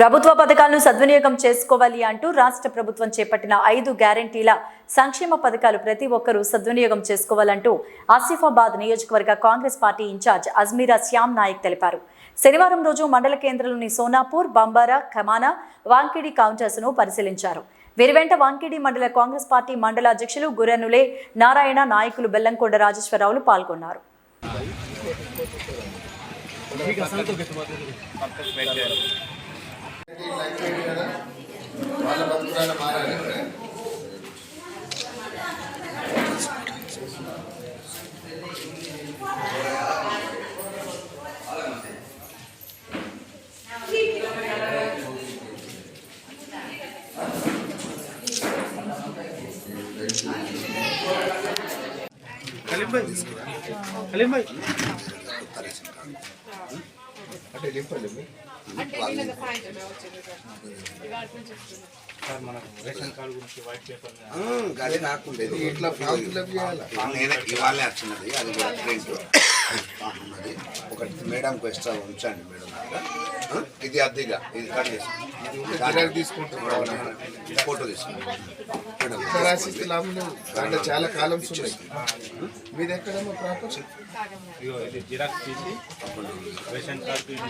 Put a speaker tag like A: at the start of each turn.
A: ప్రభుత్వ పథకాలను సద్వినియోగం చేసుకోవాలి అంటూ రాష్ట్ర ప్రభుత్వం చేపట్టిన ఐదు గ్యారంటీల సంక్షేమ పథకాలు ప్రతి ఒక్కరూ సద్వినియోగం చేసుకోవాలంటూ ఆసిఫాబాద్ నియోజకవర్గ కాంగ్రెస్ పార్టీ ఇన్ఛార్జ్ అజ్మీరా శ్యామ్ నాయక్ తెలిపారు. శనివారం రోజు మండల కేంద్రంలోని సోనాపూర్ బంబారా ఖమానా వాంకిడి కౌంటర్స్ను పరిశీలించారు. వెరివెంట వాంకిడి మండల కాంగ్రెస్ పార్టీ మండల అధ్యక్షులు గురనులే నారాయణ నాయకులు బెల్లంకొండ రాజేశ్వరరావులు పాల్గొన్నారు.
B: వాళ్ళ బతుకురాలు మారాలి అంటే లింపండి
C: గది నాకుండేది
B: ఇట్లా ఫామ్
C: ఇవాళే వచ్చినది. అది కూడా ప్రింట్ ఉన్నది. ఒకటి మేడంకు ఎక్స్ట్రా ఉంచండి మేడం? ఇది అద్దెగా. ఇది కట్
B: తీసుకుంటున్నాం
C: చేసుకుంటాం ఫోటో తీసుకుంటాం
B: చాలా ఉన్నాయి. మీది ఎక్కడమ్మా ప్రాపర్?
D: ఇగో ఇది జిరాక్స్ తీసి రేషన్ కార్డు